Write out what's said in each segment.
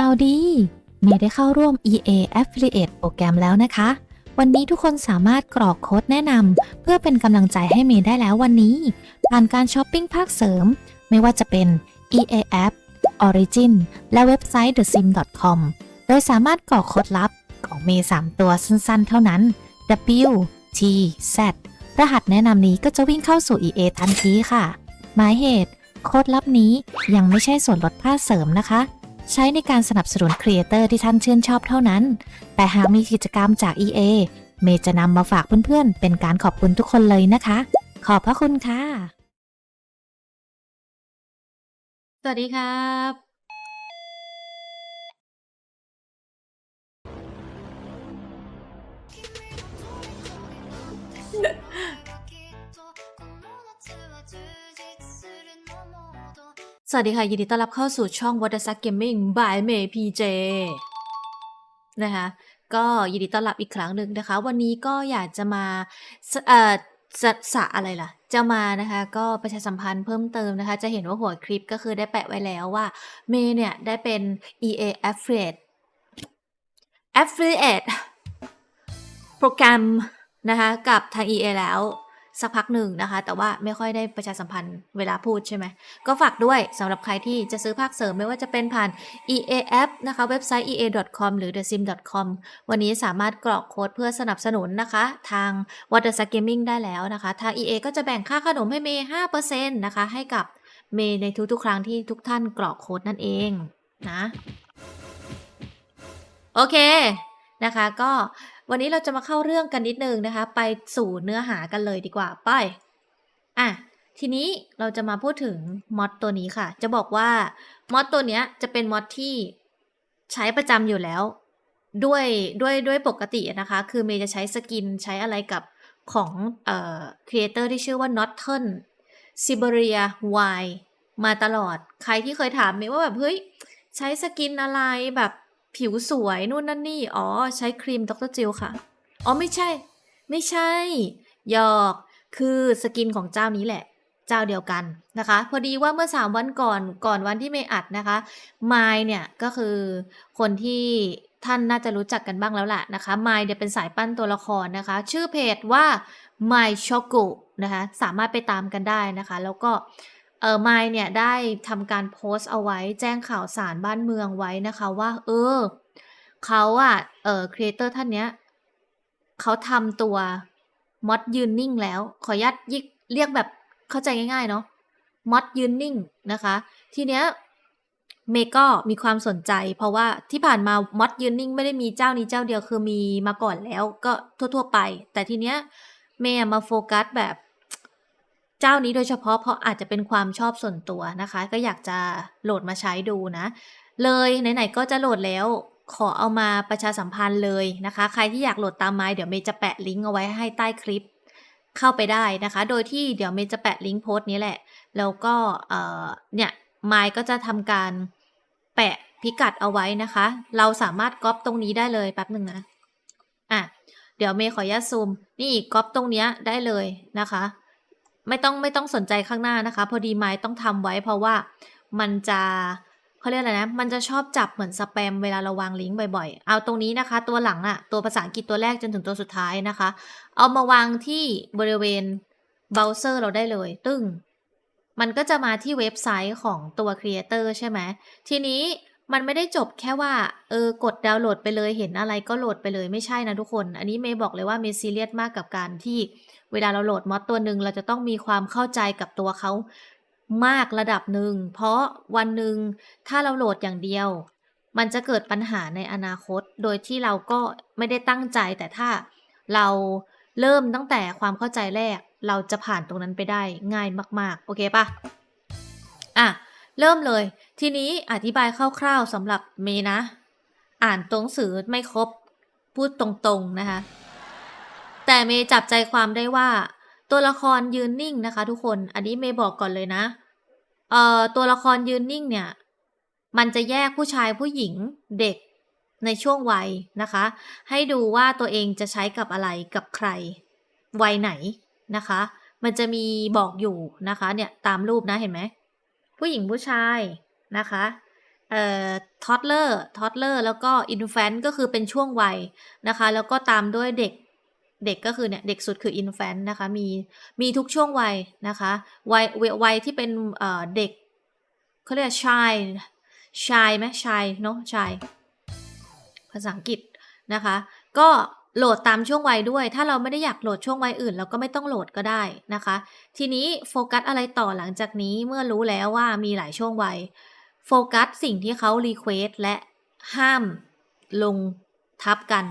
ข่าดีเมย์ได้เข้าร่วม EA Affiliate โปรแกรมแล้วนะคะ วันนี้ทุกคนสามารถกรอกโค้ดแนะนำเพื่อเป็นกำลังใจให้เมย์ได้แล้ววันนี้ ผ่านการช้อปปิ้งภาคเสริม ไม่ว่าจะเป็น EA App Origin และเว็บไซต์ thesim.com โดยสามารถกรอกโค้ดลับของเมย์3ตัวสั้นๆ เท่านั้น W T Z รหัสแนะนำนี้ก็จะวิ่งเข้าสู่ EA ทันทีค่ะ หมายเหตุ โค้ดลับนี้ยังไม่ใช่ส่วนลดภาคเสริมนะคะ ใช้ในการสนับสนุนครีเอเตอร์ที่ท่านชื่นชอบเท่านั้น แต่หากมีกิจกรรมจาก EA เมย์จะนำมาฝากเพื่อนๆ เป็นการขอบคุณทุกคนเลยนะคะ ขอบพระคุณค่ะ สวัสดีครับ สวัสดีค่ะ ยินดีต้อนรับเข้าสู่ช่อง What the Suck Gaming by May PJ นะคะก็ยินดีต้อนรับอีกครั้งหนึ่งนะคะ วันนี้ก็อยากจะมาสเอ่อสะสะอะไรล่ะ จะมานะคะก็ประชาสัมพันธ์เพิ่มเติมนะคะ จะเห็นว่าหัวคลิปก็คือได้แปะไว้แล้วว่า เมย์เนี่ย ได้เป็น EA Affiliate Affiliate โปรแกรมนะคะกับทาง EA แล้ว สักพักหนึ่งนะคะ แต่ว่าไม่ค่อยได้ประชาสัมพันธ์เวลาพูดใช่ไหม ก็ฝากด้วยสำหรับใครที่จะซื้อภาคเสริมไม่ว่าจะเป็นผ่าน EA App นะคะเว็บไซต์ ea.com หรือ thesim.com วันนี้สามารถกรอกโค้ดเพื่อสนับสนุนนะคะ ทาง Water s a Gaming ได้แล้วนะคะ ทาง EA ก็จะแบ่งค่าขนมให้เมย์5%นะคะให้กับเมย์ในทุกๆ ครั้งที่ทุกท่านกรอกโค้ดนั่นเองนะ โอเคนะคะก็ วันนี้เราจะมาเข้าเรื่องกันนิดนึงนะคะ ไปสู่เนื้อหากันเลยดีกว่าไปอะทีนี้เราจะมาพูดถึงมอดตัวนี้ค่ะ จะบอกว่ามอดตัวเนี้ยจะเป็นมอดที่ใช้ประจำอยู่แล้ว ด้วยด้วยด้วยปกตินะคะ คือเมย์จะใช้สกินใช้อะไรกับของเอ่อครีเอเตอร์ที่ชื่อว่า Northern Siberia Y มาตลอด ใครที่เคยถามเมย์ว่าแบบ เฮ้ย ใช้สกินอะไรแบบ ผิวสวยนู่นนั่นนี่ อ๋อ ใช้ครีมดรจิลค่ะ อ๋อ ไม่ใช่ ไม่ใช่หยอกคือสกินของเจ้านี้แหละ เจ้าเดียวกันนะคะ พอดีว่าเมื่อ 3 วันก่อนก่อนวันที่เมย์อัดนะคะไมเนี่ยก็คือคนที่ท่านน่าจะรู้จักกันบ้างแล้วแหละนะคะไมเนี่ยเป็นสายปั้นตัวละครนะคะ ชื่อเพจว่า My c h o c o นะคะ สามารถไปตามกันได้นะคะ แล้วก็ เออไมล์เนี่ยได้ทำการโพสต์เอาไว้แจ้งข่าวสารบ้านเมืองไว้นะคะว่า เออเขาอะเออครีเอเตอร์ท่านเนี้ยเขาทำตัวมอดยืนนิ่งแล้ว ขออนุญาตยิกเรียกแบบเข้าใจง่ายๆเนาะมอดยืนนิ่งนะคะ ทีเนี้ยเมก็มีความสนใจ เพราะว่าที่ผ่านมามอดยืนนิ่งไม่ได้มีเจ้านี้เจ้าเดียวคือมีมาก่อนแล้วก็ทั่ว ๆ ไป แต่ทีเนี้ยเมย์มาโฟกัสแบบ เจ้านี้โดยเฉพาะเพราะอาจจะเป็นความชอบส่วนตัวนะคะ ก็อยากจะโหลดมาใช้ดูนะ เลยไหนๆก็จะโหลดแล้วขอเอามาประชาสัมพันธ์เลยนะคะ ใครที่อยากโหลดตามไม้เดี๋ยวเมย์จะแปะลิงก์เอาไว้ให้ใต้คลิปเข้าไปได้นะคะ โดยที่เดี๋ยวเมย์จะแปะลิงก์โพสต์นี้แหละ แล้วก็เอ่อเนี่ยไมค์ก็จะทำการแปะพิกัดเอาไว้นะคะ เราสามารถก๊อปตรงนี้ได้เลยแป๊บหนึ่งนะอะเดี๋ยวเมย์ขออนุญาตซูม นี่ก๊อปตรงเนี้ยได้เลยนะคะ ไม่ต้องไม่ต้องสนใจข้างหน้านะคะ พอดีไม้ต้องทำไว้ เพราะว่ามันจะเขาเรียกอะไรนะ มันจะชอบจับเหมือนสแปมเวลาเราวางลิงก์บ่อยๆ เอาตรงนี้นะคะ ตัวหลังอะตัวภาษาอังกฤษตัวแรกจนถึงตัวสุดท้ายนะคะ เอามาวางที่บริเวณเบราว์เซอร์เราได้เลย ตึ้ง มันก็จะมาที่เว็บไซต์ของตัวครีเอเตอร์ใช่ไหมทีนี้ มันไม่ได้จบแค่ว่าเออกดดาวน์โหลดไปเลยเห็นอะไรก็โหลดไปเลยไม่ใช่นะทุกคน อันนี้เมย์บอกเลยว่าเมย์ซีเรียสมากกับการที่เวลาเราโหลดมอดตัวหนึ่งเราจะต้องมีความเข้าใจกับตัวเขามากระดับหนึ่ง เพราะวันหนึ่งถ้าเราโหลดอย่างเดียว มันจะเกิดปัญหาในอนาคต โดยที่เราก็ไม่ได้ตั้งใจ แต่ถ้าเราเริ่มตั้งแต่ความเข้าใจแรก เราจะผ่านตรงนั้นไปได้ง่ายมาก ๆ โอเคปะอะ เริ่มเลย ทีนี้อธิบายคร่าวๆสำหรับเมย์นะ อ่านตัวหนังสือไม่ครบ พูดตรงๆนะคะ แต่เมย์จับใจความได้ว่า ตัวละครยืนนิ่งนะคะ ทุกคน อันนี้เมย์บอกก่อนเลยนะเอ่อตัวละครยืนนิ่งเนี่ย มันจะแยกผู้ชายผู้หญิงเด็กในช่วงวัยนะคะ ให้ดูว่าตัวเองจะใช้กับอะไรกับใคร วัยไหนนะคะ มันจะมีบอกอยู่นะคะ เนี่ยตามรูปนะเห็นไหมผู้หญิงผู้ชาย นะคะเอ่อ toddler toddler แล้วก็ infant ก็คือเป็นช่วงวัยนะคะ แล้วก็ตามด้วยเด็กเด็กก็คือเนี่ยเด็กสุดคือ infant นะคะมีมีทุกช่วงวัยนะคะวัยววัยที่เป็นเอ่อเด็กเขาเรียก child child ไหม child เนาะ child ภาษาอังกฤษนะคะ ก็โหลดตามช่วงวัยด้วย ถ้าเราไม่ได้อยากโหลดช่วงวัยอื่น เราก็ไม่ต้องโหลดก็ได้นะคะ ทีนี้โฟกัสอะไรต่อหลังจากนี้เมื่อรู้แล้วว่ามีหลายช่วงวัย โฟกัสสิ่งที่เขารีเควสและห้ามลงทับกัน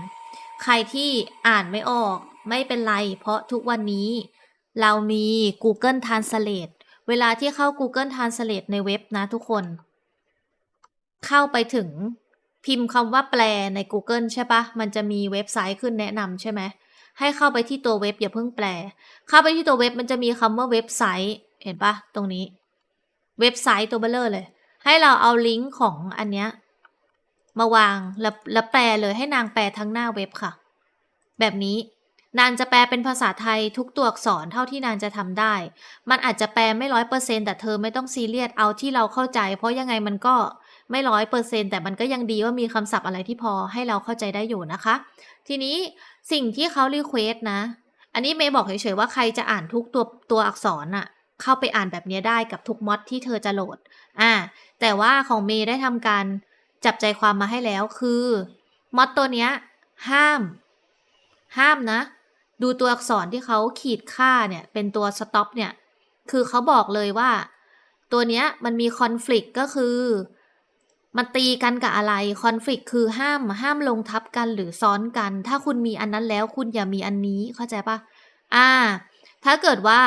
ใครที่อ่านไม่ออกไม่เป็นไร เพราะทุกวันนี้ เรามี Google Translate เวลาที่เข้า Google Translate ในเว็บนะทุกคน เข้าไปถึงพิมพ์คำว่าแปลใน Google ใช่ปะมันจะมีเว็บไซต์ขึ้นแนะนำใช่ไหมให้เข้าไปที่ตัวเว็บอย่าเพิ่งแปล เข้าไปที่ตัวเว็บมันจะมีคำว่าเว็บไซต์ เห็นปะตรงนี้ เว็บไซต์ตัวเบลเลอร์เลย ให้เราเอาลิงก์ของอันเนี้ยมาวางแล้วแล้วแปลเลยให้นางแปลทั้งหน้าเว็บค่ะ แบบนี้นางจะแปลเป็นภาษาไทยทุกตัวอักษรเท่าที่นางจะทำได้ มันอาจจะแปลไม่ร้อยเปอร์เซ็นแต่เธอไม่ต้องซีเรียสเอาที่เราเข้าใจ เพราะยังไงมันก็ไม่ร้อยเปอร์เซ็นแต่มันก็ยังดีว่ามีคำศัพท์อะไรที่พอให้เราเข้าใจได้อยู่นะคะ ทีนี้สิ่งที่เขารีเควสนะ อันนี้เมย์บอกเฉยๆว่าใครจะอ่านทุกตัวตัวอักษรน่ะ เข้าไปอ่านแบบนี้ได้กับทุกมอดที่เธอจะโหลด อ่า แต่ว่าของเมย์ได้ทำการจับใจความมาให้แล้วคือมอดตัวเนี้ย ห้าม ห้ามนะ ดูตัวอักษรที่เขาขีดค่าเนี่ย เป็นตัวสต็อปเนี่ย คือเขาบอกเลยว่า ตัวเนี้ยมันมีคอน FLICT ก็คือมันตีกันกับอะไรคอน FLICT คือห้ามห้ามลงทับกันหรือซ้อนกัน ถ้าคุณมีอันนั้นแล้วคุณอย่ามีอันนี้เข้าใจปะอ่า ถ้าเกิดว่า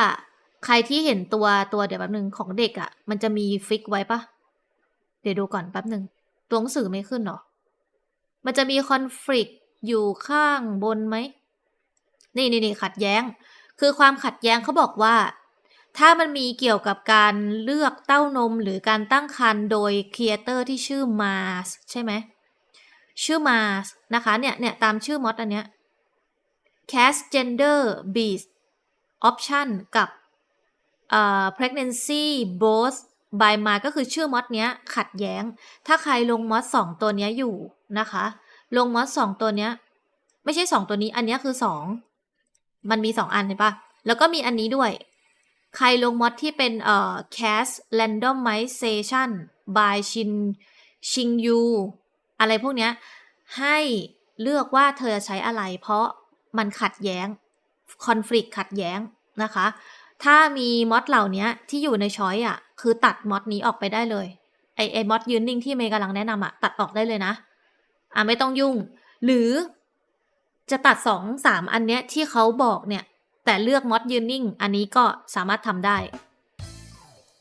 ใครที่เห็นตัวตัวเดี๋ยวแป๊บหนึ่งของเด็กอะ่ะ มันจะมีฟิกไว้ปะเดี๋ยวดูก่อนแป๊บหนึ่งตัวหนังสือไม่ขึ้นหรอ มันจะมีคอน FLICT อยู่ข้างบนไหม นี่นี่นี่ขัดแย้ง คือความขัดแย้งเขาบอกว่า ถ้ามันมีเกี่ยวกับการเลือกเต้านมหรือการตั้งครรภ์โดยครีเอเตอร์ที่ชื่อมาสใช่ไหมชื่อมาสนะคะเนี่ยเนี่ยตามชื่อมอดอันเนี้ย cast gender based option กับ เอ่อ pregnancy both by มาก็คือชื่อมอดเนี้ยขัดแย้ง ถ้าใครลงมอดสองตัวเนี้ยอยู่นะคะ ลงมอดสองตัวเนี้ย ไม่ใช่สองตัวนี้ อันเนี้ยคือสองมันมีสองอันเห็นปะแล้วก็มีอันนี้ด้วย ใครลงมอดที่เป็นเอ่อ cast randomization by ชินชิงยูอะไรพวกเนี้ย ให้เลือกว่าเธอจะใช้อะไร เพราะมันขัดแย้ง conflict ขัดแย้งนะคะ ถ้ามีมอดเหล่านี้ที่อยู่ในช้อยอะ คือตัดมอดนี้ออกไปได้เลย ไอไอมอดยืนนิ่งที่เมย์กำลังแนะนำอะ ตัดออกได้เลยนะ อะไม่ต้องยุ่ง หรือจะตัดสองสามอันเนี้ยที่เขาบอกเนี่ย แต่เลือกมอดยืนนิ่ง อันนี้ก็สามารถทำได้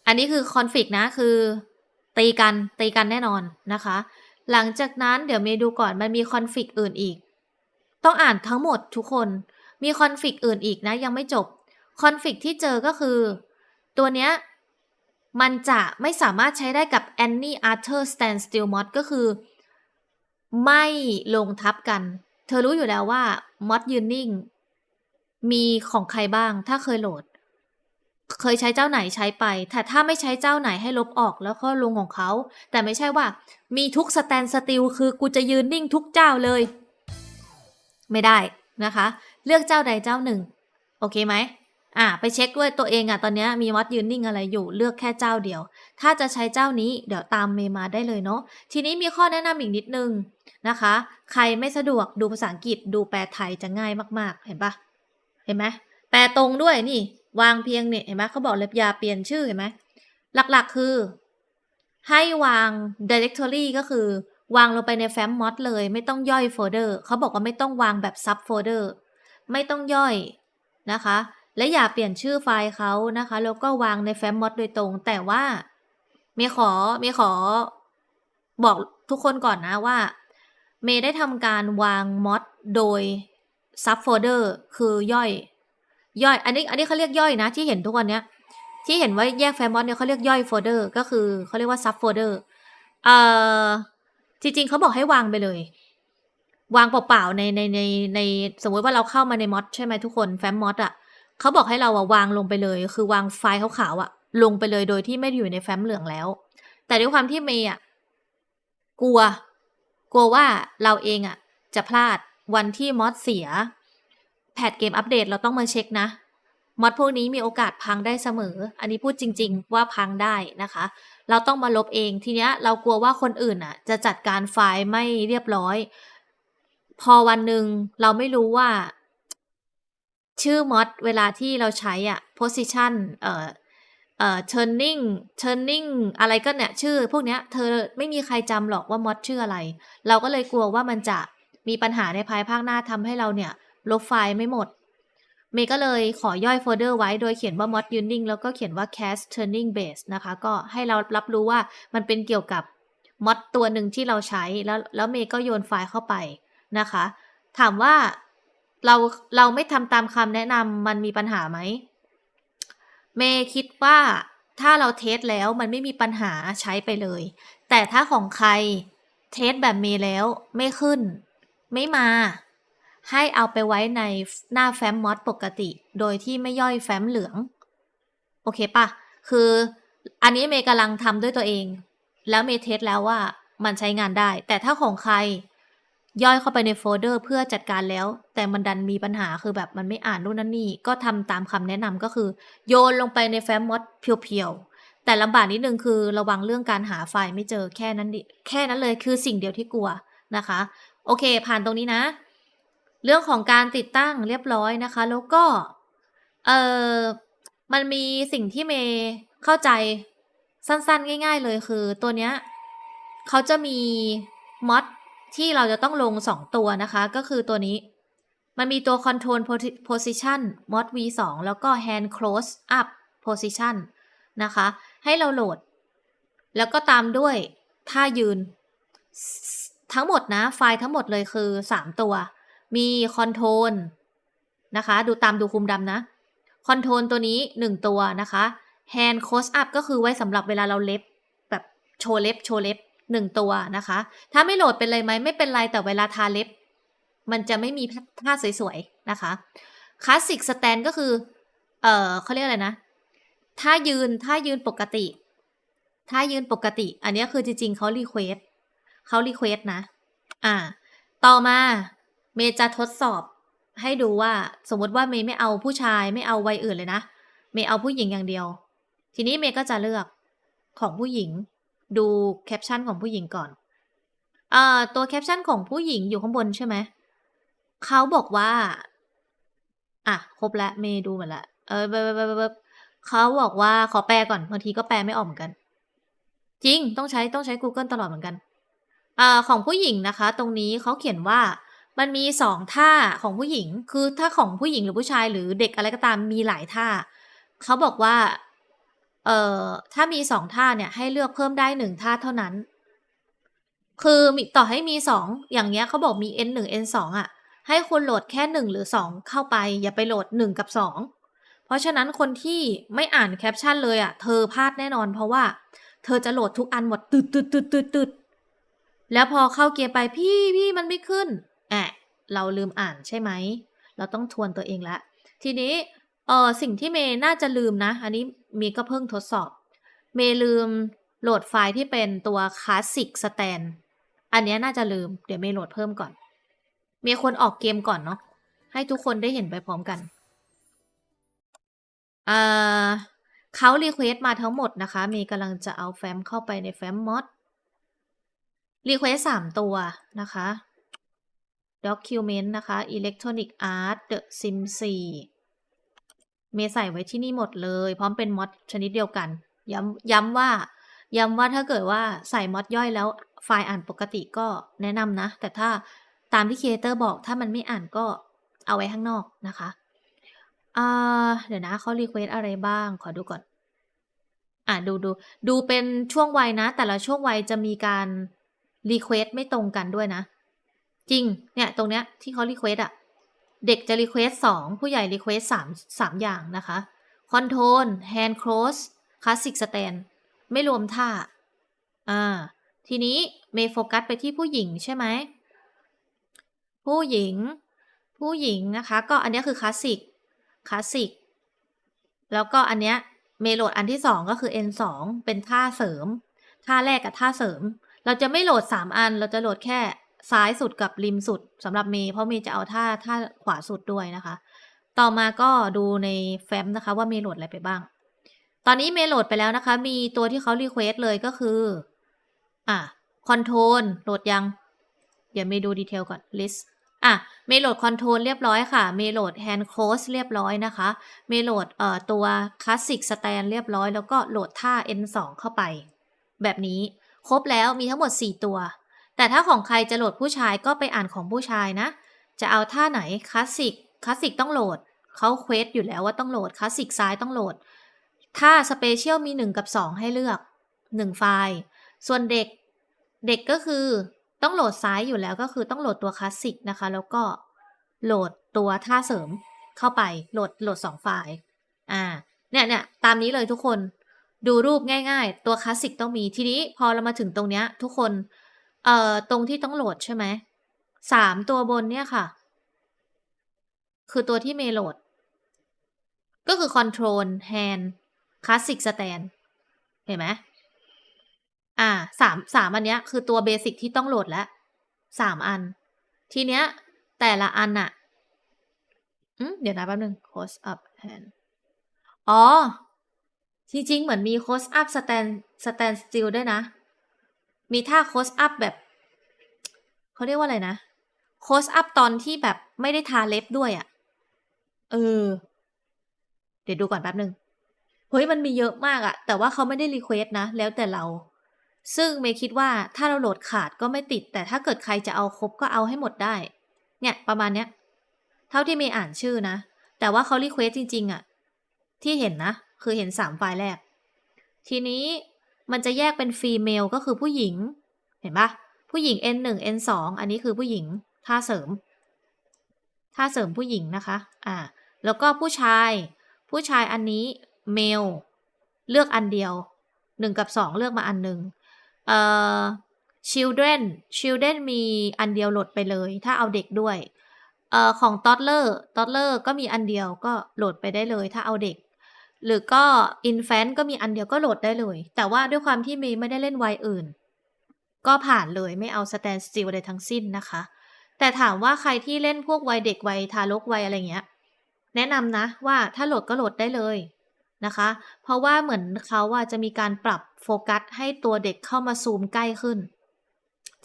อันนี้คือคอนฟ lict นะคือตีกันตีกันแน่นอนนะคะ หลังจากนั้นเดี๋ยวเมย์ดูก่อนมันมีคอนฟ lict อื่นอีก ต้องอ่านทั้งหมดทุกคนมีคอนฟ lict อื่นอีกนะ ยังไม่จบ คอนฟ lict ที่เจอก็คือ ตัวเนี้ยมันจะไม่สามารถใช้ได้กับ Annie Arthur Standstill Mod ก็คือ ไม่ลงทับกัน เธอรู้อยู่แล้วว่า Mod ยืนนิ่ง มีของใครบ้างถ้าเคยโหลด เคยใช้เจ้าไหนใช้ไป แต่ถ้าไม่ใช้เจ้าไหนให้ลบออกแล้วก็ลงของเขา แต่ไม่ใช่ว่า มีทุกสแตนสติลคือกูจะยืนนิ่งทุกเจ้าเลย ไม่ได้นะคะ เลือกเจ้าใดเจ้าหนึ่ง โอเคไหม อ่าไปเช็คด้วยตัวเองอะตอนนี้มีมอดยืนนิ่งอะไรอยู่เลือกแค่เจ้าเดียว ถ้าจะใช้เจ้านี้เดี๋ยวตามเมย์มาได้เลยเนาะทีนี้มีข้อแนะนำอีกนิดนึงนะคะ ใครไม่สะดวกดูภาษาอังกฤษดูแปลไทยจะง่ายมากๆ เห็นปะเห็นไหมแปลตรงด้วยนี่ วางเพียงเนี่ยเห็นไหมเขาบอกเลยอย่าเปลี่ยนชื่อเห็นไหมหลักๆคือ ให้วาง directory ก็คือ วางลงไปในแฟ้มมอดเลยไม่ต้องย่อยโฟลเดอร์เขาบอกว่าไม่ต้องวางแบบซับโฟลเดอร์ไม่ต้องย่อยนะคะ และอย่าเปลี่ยนชื่อไฟล์เขานะคะ แล้วก็วางในแฟ้มมอดโดยตรง แต่ว่าเมย์ขอเมย์ขอ บอกทุกคนก่อนนะว่า เมย์ได้ทำการวางมอดโดยซับโฟลเดอร์คือย่อย ย่อย อันนี้ อันนี้เขาเรียกย่อยนะ ที่เห็นทุกวันเนี้ย ที่เห็นว่าแยกแฟ้มมอดเนี่ยเขาเรียกย่อยโฟลเดอร์ก็คือเขาเรียกว่าซับโฟลเดอร์เอ่อจริงๆเขาบอกให้วางไปเลย วางเปล่าๆในในในในสมมติว่าเราเข้ามาในมอดใช่ไหมทุกคนแฟ้มมอดอะ เขาบอกให้เราอะวางลงไปเลย คือวางไฟล์ขาวๆอะลงไปเลยโดยที่ไม่อยู่ในแฟ้มเหลืองแล้ว แต่ด้วยความที่เมย์อะกลัว กลัวว่าเราเองอะจะพลาดวันที่มอดเสีย แพทเกมอัปเดตเราต้องมาเช็คนะมอดพวกนี้มีโอกาสพังได้เสมอ อันนี้พูดจริง ๆ ว่าพังได้นะคะ เราต้องมาลบเองทีเนี้ย เรากลัวว่าคนอื่นอะ จะจัดการไฟล์ไม่เรียบร้อย พอวันหนึ่งเราไม่รู้ว่า ชื่อมอดเวลาที่เราใช้อะ position เอ่อเอ่อ turning turning อะไรก็เนี่ย ชื่อพวกเนี้ยเธอไม่มีใครจำหรอกว่ามอดชื่ออะไร เราก็เลยกลัวว่ามันจะมีปัญหาในภายภาคหน้าทำให้เราเนี่ย ลบไฟล์ไม่หมด เมย์ก็เลยขอย่อยโฟลเดอร์ไว้โดยเขียนว่า mod tuning แล้วก็เขียนว่า cast turning base นะคะ ก็ให้เรารับรู้ว่ามันเป็นเกี่ยวกับมอดตัวหนึ่งที่เราใช้แล้วแล้วเมย์ก็โยนไฟล์เข้าไปนะคะ ถามว่า เราเราไม่ทำตามคำแนะนำมันมีปัญหาไหมเมย์คิดว่าถ้าเราเทสแล้วมันไม่มีปัญหาใช้ไปเลย แต่ถ้าของใครเทสแบบเมย์แล้วไม่ขึ้น ไม่มา ให้เอาไปไว้ในหน้าแฟ้มมอดปกติ โดยที่ไม่ย่อยแฟ้มเหลือง โอเคปะคืออันนี้เมย์กำลังทำด้วยตัวเอง แล้วเมย์เทสแล้วว่ามันใช้งานได้ แต่ถ้าของใคร ย่อยเข้าไปในโฟลเดอร์เพื่อจัดการแล้ว แต่มันดันมีปัญหาคือแบบมันไม่อ่านนู่นนั่นนี่ ก็ทำตามคำแนะนำก็คือ โยนลงไปในแฟ้มมอดเพียวๆ แต่ลำบากนิดนึงคือระวังเรื่องการหาไฟล์ไม่เจอแค่นั้นแค่นั้นเลยคือสิ่งเดียวที่กลัวนะคะ โอเค ผ่านตรงนี้นะ เรื่องของการติดตั้งเรียบร้อยนะคะ แล้วก็เออมันมีสิ่งที่เมย์เข้าใจสั้นๆ ง่าย ๆ เลยคือตัวเนี้ยเขาจะมีมอด ที่เราจะต้องลง 2 ตัวนะคะ ก็คือตัวนี้ มันมีตัว control position mod v2 แล้วก็ hand close up position นะคะ ให้เราโหลด แล้วก็ตามด้วยท่ายืน ทั้งหมดนะ ไฟล์ทั้งหมดเลยคือ 3 ตัว มีคอนโทรลนะคะ ดูตามดูคุมดำนะคอนโทรลตัวนี้ 1 ตัวนะคะ hand close up ก็คือไว้สำหรับเวลาเราเล็บ แบบโชว์เล็บโชว์เล็บ 1 ตัวนะคะ ถ้าไม่โหลดเป็นเลยไหมไม่เป็นไรแต่เวลาทาเล็บ มันจะไม่มีท่าสวยๆนะคะคลาสสิกสแตนก็คือ เออเขาเรียกอะไรนะถ้ายืนถ้ายืนปกติถ้ายืนปกติ อันนี้คือจริงๆเขารีเควสเขารีเควสนะ อ่า ต่อมาเมย์จะทดสอบให้ดูว่าสมมติว่าเมย์ไม่เอาผู้ชายไม่เอาวัยอื่นเลยนะ เมย์เอาผู้หญิงอย่างเดียว ทีนี้เมย์ก็จะเลือกของผู้หญิง ดูแคปชั่นของผู้หญิงก่อนเอ่อตัวแคปชั่นของผู้หญิงอยู่ข้างบนใช่ไหม เขาบอกว่า อะ ครบแล้วเมย์ดูหมดละ เออเบบเบบเบบเขาบอกว่าขอแปลก่อนบางทีก็แปลไม่ออกเหมือนกัน จริงต้องใช้ต้องใช้ Google ตลอดเหมือนกันอ่าของผู้หญิงนะคะ ตรงนี้เขาเขียนว่ามันมีสองท่าของผู้หญิง คือถ้าของผู้หญิงหรือผู้ชายหรือเด็กอะไรก็ตามมีหลายท่า เขาบอกว่า เอ่อถ้ามีสองท่าเนี่ยให้เลือกเพิ่มได้หนึ่งท่าเท่านั้น คือมีต่อให้มีสองอย่างเงี้ยเขาบอกมี n หนึ่ง n สองอะ ให้คุณโหลดแค่หนึ่งหรือสองเข้าไป อย่าไปโหลดหนึ่งกับสองเพราะฉะนั้นคนที่ไม่อ่านแคปชั่นเลยอะ เธอพลาดแน่นอนเพราะว่า เธอจะโหลดทุกอันหมดตืดตืดตืดตืดตืดแล้วพอเข้าเกียร์ไปพี่พี่มันไม่ขึ้นแอะเราลืมอ่านใช่ไหม เราต้องทวนตัวเองละ ทีนี้ เออสิ่งที่เมย์น่าจะลืมนะ อันนี้เมย์ก็เพิ่งทดสอบ เมย์ลืมโหลดไฟล์ที่เป็นตัวคลาสสิกสแตนอันนี้น่าจะลืม เดี๋ยวเมย์โหลดเพิ่มก่อน เมย์ควรออกเกมก่อนเนาะ ให้ทุกคนได้เห็นไปพร้อมกันอ่าเขารีเควสมาทั้งหมดนะคะ เมย์กำลังจะเอาแฟ้มเข้าไปในแฟ้มมอดรีเควสสามตัวนะคะ Document นะคะ Electronic Art The Sim 4 เมย์ใส่ไว้ที่นี่หมดเลย พร้อมเป็นมอดชนิดเดียวกัน ย้ำย้ำว่า ย้ำว่าถ้าเกิดว่าใส่มอดย่อยแล้วไฟล์อ่านปกติก็แนะนำนะ แต่ถ้าตามที่ครีเอเตอร์บอกถ้ามันไม่อ่านก็เอาไว้ข้างนอกนะคะเดี๋ยวนะเขารีเควสอะไรบ้าง ขอดูก่อน อะดูดูดูเป็นช่วงวัยนะ แต่ละช่วงวัยจะมีการรีเควสไม่ตรงกันด้วยนะ จริง เนี่ย ตรงเนี้ยที่เขารีเควสอะ เด็กจะรีเควสสองผู้ใหญ่รีเควสสามสามอย่างนะคะคอนโทรลแฮนด์ค s สคลาสสิกสแตนไม่รวมท่า อ่า ทีนี้เมย์โฟกัสไปที่ผู้หญิงใช่ไหม ผู้หญิง ผู้หญิงนะคะ ก็อันนี้คือคลาสสิกคลาสสิกแล้วก็อันเนี้ยเมโหลดอันที่สองก็คือ N สองเป็นท่าเสริม ท่าแรกกับท่าเสริม เราจะไม่โหลด 3 อัน เราจะโหลดแค่ ซ้ายสุดกับริมสุดสำหรับเมย์เพราะเมย์จะเอาท่าท่าขวาสุดด้วยนะคะ ต่อมาก็ดูในแฟ้มนะคะว่าเมย์โหลดอะไรไปบ้าง ตอนนี้เมย์โหลดไปแล้วนะคะ มีตัวที่เขารีเควสเลยก็คือ อะคอนโทรลโหลดยัง เดี๋ยวเมย์ดูดีเทลก่อน list อะเมย์โหลดคอนโทรลเรียบร้อยค่ะ เมย์โหลดแฮนด์โคสเรียบร้อยนะคะ เมย์โหลดเอ่อตัวคลาสสิกสแตนเรียบร้อย แล้วก็โหลดท่า N2 เข้าไป แบบนี้ครบแล้วมีทั้งหมด 4 ตัว แต่ถ้าของใครจะโหลดผู้ชายก็ไปอ่านของผู้ชายนะ จะเอาท่าไหนคลาสสิกคลาสสิกต้องโหลดเขาเควสอยู่แล้วว่าต้องโหลดคลาสสิกซ้ายต้องโหลด ถ้าสเปเชียลมี 1 กับ 2 ให้เลือก 1 ไฟล์ ส่วนเด็กเด็กก็คือต้องโหลดซ้ายอยู่แล้วก็คือต้องโหลดตัวคลาสสิกนะคะ แล้วก็โหลดตัวท่าเสริมเข้าไปโหลดโหลดสองไฟล์อ่าเนี่ยเนี่ยตามนี้เลยทุกคนดูรูปง่าย ๆ ตัวคลาสสิกต้องมีทีนี้พอเรามาถึงตรงเนี้ยทุกคน เอ่อ ตรงที่ต้องโหลดใช่ไหมสามตัวบนเนี่ยค่ะ คือตัวที่เมย์โหลด ก็คือ Control Hand Classic Stand เห็นไหมอ่าสามสามอันเนี้ย คือตัวเบสิกที่ต้องโหลดแล้วสามอัน ทีเนี้ยแต่ละอันอะอืมเดี๋ยวนะแป๊บนึง close up hand อ๋อ จริง ๆ เหมือนมี close up stand stand still ด้วยนะ มีท่า close up แบบเขาเรียกว่าอะไรนะ close up ตอนที่แบบไม่ได้ทาเล็บด้วยอะเออ เดี๋ยวดูก่อนแป๊บนึง เฮ้ยมันมีเยอะมากอะแต่ว่าเขาไม่ได้รีเควสนะ แล้วแต่เรา ซึ่งเมย์คิดว่าถ้าเราโหลดขาดก็ไม่ติด แต่ถ้าเกิดใครจะเอาครบก็เอาให้หมดได้ เนี่ยประมาณเนี้ย เท่าที่เมย์อ่านชื่อนะ แต่ว่าเขารีเควสจริง ๆอะที่เห็นนะ คือเห็นสามไฟล์แรก ทีนี้ มันจะแยกเป็นฟีเมลก็คือผู้หญิง เห็นปะผู้หญิง N1 N2 อันนี้คือผู้หญิงท่าเสริมท่าเสริมผู้หญิงนะคะ อ่า แล้วก็ผู้ชาย ผู้ชายอันนี้เมลเลือกอันเดียวหนึ่งกับสองเลือกมาอันหนึ่งเอ่อ children children มีอันเดียวโหลดไปเลย ถ้าเอาเด็กด้วย เอ่อ ของ toddler toddler ก็มีอันเดียวก็โหลดไปได้เลย ถ้าเอาเด็ก หรือก็ infant ก็มีอันเดียวก็โหลดได้เลย แต่ว่าด้วยความที่เมย์ไม่ได้เล่นวัยอื่น ก็ผ่านเลยไม่เอา stand still ใดทั้งสิ้นนะคะ แต่ถามว่าใครที่เล่นพวกวัยเด็กวัยทารกวัยอะไรเงี้ย แนะนำนะว่าถ้าโหลดก็โหลดได้เลยนะคะ เพราะว่าเหมือนเขาว่าจะมีการปรับโฟกัสให้ตัวเด็กเข้ามาซูมใกล้ขึ้น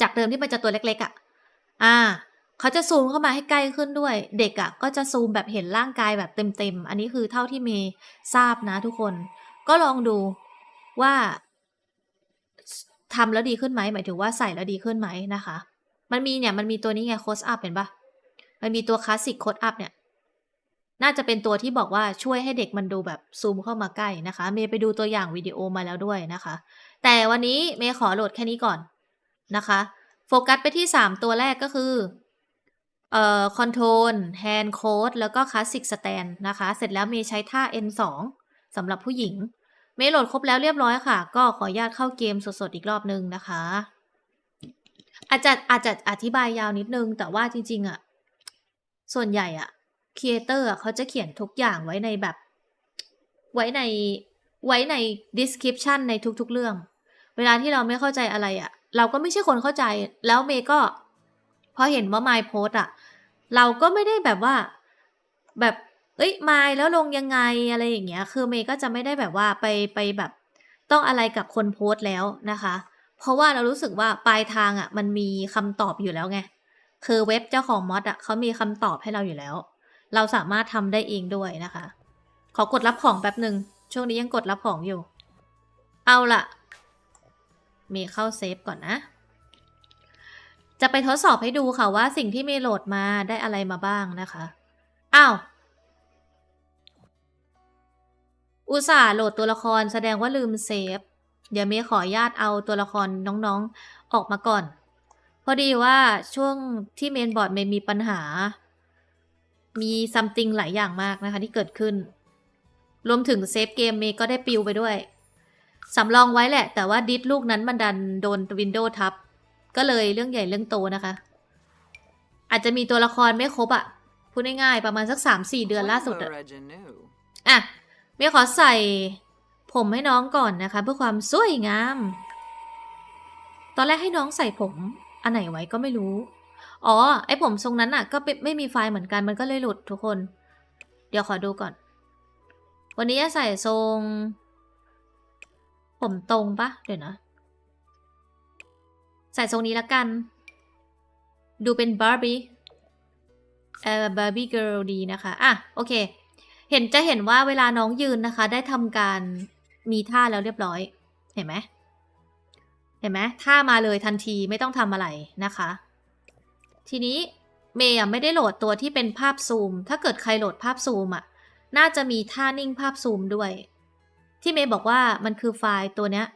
จากเดิมที่มันจะตัวเล็กๆอะ่ะ อ่า เขาจะซูมเข้ามาให้ใกล้ขึ้นด้วย เด็กอะ่ะก็จะซูมแบบเห็นร่างกายแบบเต็มๆ อันนี้คือเท่าที่เมย์ทราบนะทุกคน ก็ลองดูว่าทำแล้วดีขึ้นไหมหมายถึงว่าใส่แล้วดีขึ้นไหมนะคะ มันมีเนี่ยมันมีตัวนี้ไงโคสอัพเห็นปะมันมีตัวคลาสสิกโคดอัพเนี่ย น่าจะเป็นตัวที่บอกว่าช่วยให้เด็กมันดูแบบซูมเข้ามาใกล้นะคะ เมย์ไปดูตัวอย่างวิดีโอมาแล้วด้วยนะคะ แต่วันนี้เมย์ขอโหลดแค่นี้ก่อนนะคะ โฟกัสไปที่ 3 ตัวแรกก็คือ เอ่อคอนโทรลแฮนด์โค้ดแล้วก็คลาสสิกสแตนนะคะ เสร็จแล้วเมย์ใช้ท่า N2 สำหรับผู้หญิง เมย์โหลดครบแล้วเรียบร้อยค่ะ ก็ขออนุญาตเข้าเกมสดๆ อีกรอบนึงนะคะ อาจจะอาจจะอธิบายยาวนิดนึง แต่ว่าจริงๆอะส่วนใหญ่อะครีเอเตอร์เขาจะเขียนทุกอย่างไว้ในแบบ ไว้ในไว้ใน description ในทุกๆเรื่อง เวลาที่เราไม่เข้าใจอะไรอะเราก็ไม่ใช่คนเข้าใจแล้วเมย์ก็พอเห็นว่า my post อะ เราก็ไม่ได้แบบว่า แบบเอ้ย my แล้วลงยังไงอะไรอย่างเงี้ย คือเมย์ก็จะไม่ได้แบบว่าไปไปแบบต้องอะไรกับคนโพสต์แล้วนะคะ เพราะว่าเรารู้สึกว่าปลายทางอะมันมีคำตอบอยู่แล้วไง คือเว็บเจ้าของมอดอะเขามีคำตอบให้เราอยู่แล้ว เราสามารถทำได้เองด้วยนะคะ ขอกดรับของแป๊บหนึ่งช่วงนี้ยังกดรับของอยู่ เอาละมีเข้าเซฟก่อนนะ จะไปทดสอบให้ดูค่ะว่าสิ่งที่เมย์โหลดมาได้อะไรมาบ้างนะคะ อ้าว อุตส่าห์โหลดตัวละครแสดงว่าลืมเซฟ เดี๋ยวเมย์ขออนุญาตเอาตัวละครน้องๆออกมาก่อน พอดีว่าช่วงที่เมนบอร์ดเมย์มีปัญหา มีซัมติงหลายอย่างมากนะคะที่เกิดขึ้น รวมถึงเซฟเกมเมย์ก็ได้ปิวไปด้วย สำรองไว้แหละ แต่ว่าดิสลูกนั้นมันดันโดนวินโดว์ทับ ก็เลยเรื่องใหญ่เรื่องโตนะคะ อาจจะมีตัวละครไม่ครบอะพูดง่ายๆประมาณสักสามสี่เดือนล่าสุดอะอะเมย์ขอใส่ผมให้น้องก่อนนะคะ เพื่อความสวยงาม ตอนแรกให้น้องใส่ผม อันไหนไว้ก็ไม่รู้ อ๋อ ไอผมทรงนั้นอะก็เป็นไม่มีไฟล์เหมือนกันมันก็เลยหลุดทุกคน เดี๋ยวขอดูก่อน วันนี้จะใส่ทรง ผมตรงปะเดี๋ยวนะ ใส่ทรงนี้ละกัน ดูเป็นบาร์บี้เอ่อบาร์บี้เกิร์ลดีนะคะอะโอเค เห็นจะเห็นว่าเวลาน้องยืนนะคะ ได้ทำการมีท่าแล้วเรียบร้อย เห็นไหมเห็นไหมท่ามาเลยทันทีไม่ต้องทำอะไรนะคะ ทีนี้เมย์อะไม่ได้โหลดตัวที่เป็นภาพซูม ถ้าเกิดใครโหลดภาพซูมอะ น่าจะมีท่านิ่งภาพซูมด้วย ที่เมย์บอกว่ามันคือไฟล์ตัวเนี้ย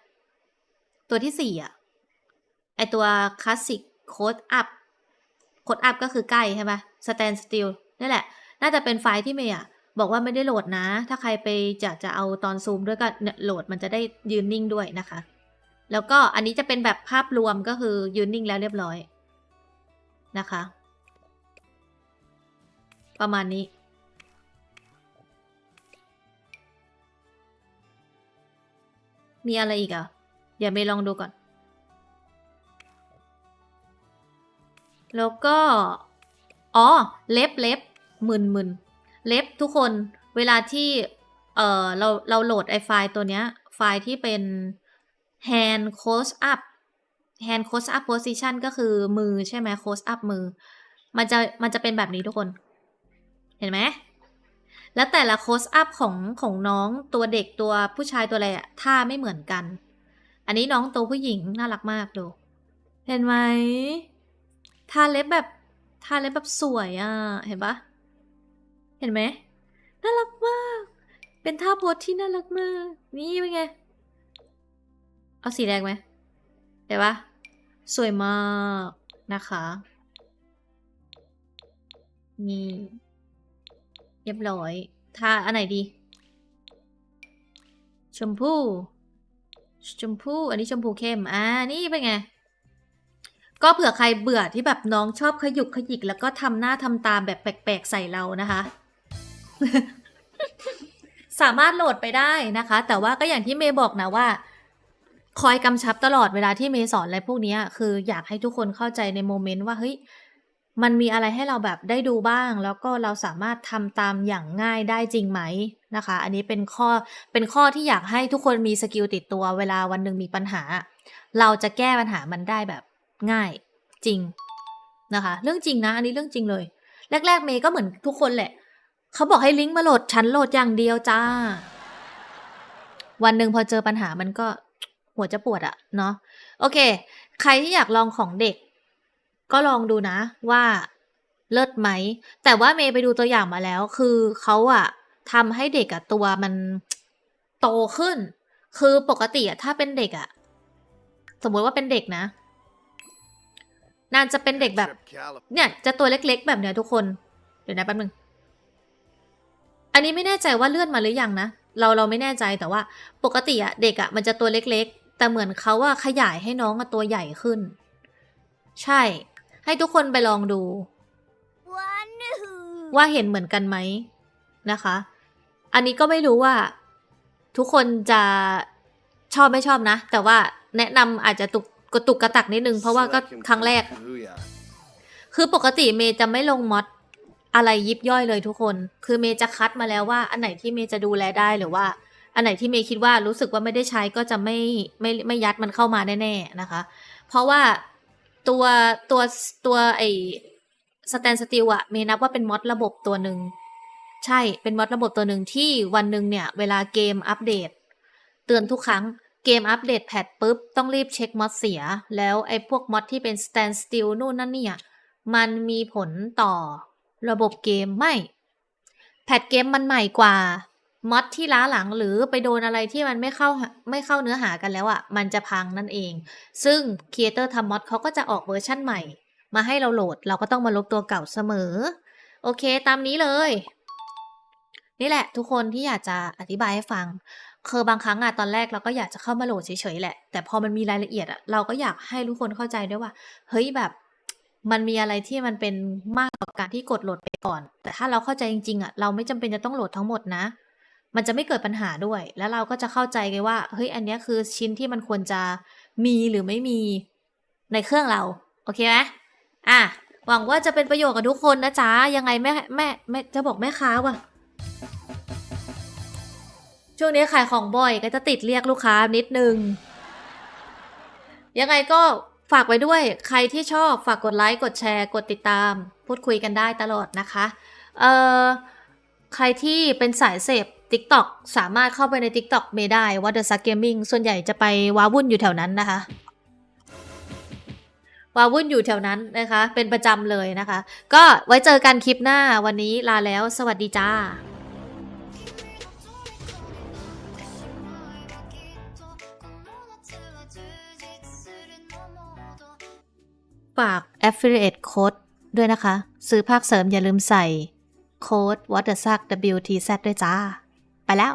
ตัวที่สี่อะ ไอตัวคลาสสิกโค้ดอัพโค้ดอัพก็คือใกล้ใช่ไหมสแตนสติลนั่นแหละ น่าจะเป็นไฟล์ที่เมย์อะบอกว่าไม่ได้โหลดนะ ถ้าใครไปจะจะเอาตอนซูมด้วยก็โหลดมันจะได้ยืนนิ่งด้วยนะคะ แล้วก็อันนี้จะเป็นแบบภาพรวมก็คือยืนนิ่งแล้วเรียบร้อยนะคะ ประมาณนี้ มีอะไรอีกอะ เดี๋ยวเมย์ลองดูก่อน แล้วก็ อ๋อ เล็บเล็บมึนมึนเล็บทุกคนเวลาที่ เอ่อเราเราโหลดไอไฟล์ตัวเนี้ย ไฟล์ที่เป็น hand close up hand close up position ก็คือมือใช่ไหม close up มือ มันจะมันจะเป็นแบบนี้ทุกคน เห็นไหม แล้วแต่ละ close up ของของน้องตัวเด็กตัวผู้ชายตัวอะไรอะท่าไม่เหมือนกัน อันนี้น้องตัวผู้หญิงน่ารักมากดู เห็นไหม ทาเล็บแบบทาเล็บแบบสวยอะ เห็นปะเห็นไหมน่ารักมาก เป็นท่าโพสที่น่ารักมาก นี่เป็นไง เอาสีแดงไหมเห็นปะสวยมากนะคะ นี่เรียบร้อยทาอันไหนดี ชมพูชมพูอันนี้ชมพูเข้ม อ่า นี่เป็นไง ก็เผื่อใครเบื่อที่แบบน้องชอบขยุกขยิก แล้วก็ทำหน้าทำตามแบบแปลกๆใส่เรานะคะ สามารถโหลดไปได้นะคะ แต่ว่าก็อย่างที่เมย์บอกนะว่า คอยกำชับตลอดเวลาที่เมย์สอนอะไรพวกนี้คืออยากให้ทุกคนเข้าใจในโมเมนต์ว่าเฮ้ยมันมีอะไรให้เราแบบได้ดูบ้าง แล้วก็เราสามารถทำตามอย่างง่ายได้จริงไหมนะคะ อันนี้เป็นข้อเป็นข้อที่อยากให้ทุกคนมีสกิลติดตัวเวลาวันหนึ่งมีปัญหา เราจะแก้ปัญหามันได้แบบ ง่ายจริงนะคะ เรื่องจริงนะ อันนี้เรื่องจริงเลย แรก ๆ เมย์ก็เหมือนทุกคนแหละ เขาบอกให้ลิงก์มาโหลดฉันโหลดอย่างเดียวจ้า วันหนึ่งพอเจอปัญหามันก็หัวจะปวดอะเนาะโอเค ใครที่อยากลองของเด็ก ก็ลองดูนะว่าเลิศไหม แต่ว่าเมย์ไปดูตัวอย่างมาแล้ว คือเขาอะทำให้เด็กอะตัวมันโตขึ้น คือปกติอะถ้าเป็นเด็กอะสมมติว่าเป็นเด็กนะ นานจะเป็นเด็กแบบ เนี่ย จะตัวเล็กๆ แบบเนี้ยทุกคน เดี๋ยวนะแป๊บนึง อันนี้ไม่แน่ใจว่าเลื่อนมาหรือยังนะ เราเราไม่แน่ใจแต่ว่าปกติอะเด็กอะมันจะตัวเล็กๆ แต่เหมือนเขาว่าขยายให้น้องอะตัวใหญ่ขึ้น ใช่ ให้ทุกคนไปลองดู ว่าเห็นเหมือนกันไหมนะคะ อันนี้ก็ไม่รู้ว่า ทุกคนจะชอบไม่ชอบนะ แต่ว่าแนะนำอาจจะตุก กระตุกกระตักนิดนึงเพราะว่าก็ครั้งแรก คือปกติเมย์จะไม่ลงมอดอะไรยิบย่อยเลยทุกคน คือเมย์จะคัดมาแล้วว่า อันไหนที่เมย์จะดูแลได้หรือว่า อันไหนที่เมย์คิดว่ารู้สึกว่าไม่ได้ใช้ก็จะไม่ไม่ไม่ยัดมันเข้ามาแน่ๆนะคะ เพราะว่าตัวตัวตัวไอสแตนสติลอะเมย์นับว่าเป็นมอดระบบตัวหนึ่งใช่เป็นมอดระบบตัวหนึ่งที่วันหนึ่งเนี่ย เวลาเกมอัปเดต เตือนทุกครั้ง เกมอัปเดตแพทปุ๊บ ต้องรีบเช็คมอดเสีย แล้วไอ้พวกมอดที่เป็น stand still นู่นนั่นเนี่ย มันมีผลต่อระบบเกมไม่ แพทเกมมันใหม่กว่ามอดที่ล้าหลังหรือไปโดนอะไรที่มันไม่เข้าไม่เข้าเนื้อหากันแล้วอะ่ะ มันจะพังนั่นเอง ซึ่งครีเอเตอร์ทำมอดเขาก็จะออกเวอร์ชั่นใหม่ มาให้เราโหลด เราก็ต้องมาลบตัวเก่าเสมอ โอเคตามนี้เลย นี่แหละทุกคนที่อยากจะอธิบายให้ฟัง คือบางครั้งอะตอนแรกเราก็อยากจะเข้ามาโหลดเฉยๆแหละ แต่พอมันมีรายละเอียดอะเราก็อยากให้ทุกคนเข้าใจด้วยว่า เฮ้ยแบบ มันมีอะไรที่มันเป็นมากกว่าการที่กดโหลดไปก่อน แต่ถ้าเราเข้าใจจริงๆอะเราไม่จำเป็นจะต้องโหลดทั้งหมดนะ มันจะไม่เกิดปัญหาด้วย แล้วเราก็จะเข้าใจไงว่า เฮ้ยอันนี้คือชิ้นที่มันควรจะมีหรือไม่มีในเครื่องเรา โอเคไหมอะหวังว่าจะเป็นประโยชน์กับทุกคนนะจ๊ะยังไงแม่แม่แม่จะบอกแม่ค้าว่ะ ช่วงนี้ขายของบ่อยก็จะติดเรียกลูกค้านิดนึง ยังไงก็ฝากไว้ด้วย ใครที่ชอบฝากกดไลค์ กดแชร์ กดติดตาม พูดคุยกันได้ตลอดนะคะ เอ่อ ใครที่เป็นสายเสพ TikTok สามารถเข้าไปใน TikTok เมได้ว่า The Suck Gaming ส่วนใหญ่จะไปว้าวุ่นอยู่แถวนั้นนะคะว้าวุ่นอยู่แถวนั้นนะคะ เป็นประจำเลยนะคะ ก็ไว้เจอกันคลิปหน้าวันนี้ลาแล้ว สวัสดีจ้า ฝาก affiliate code ด้วยนะคะ ซื้อภาคเสริมอย่าลืมใส่โค้ด w a t e r s a c WTZ ด้วยจ้า ไปแล้ว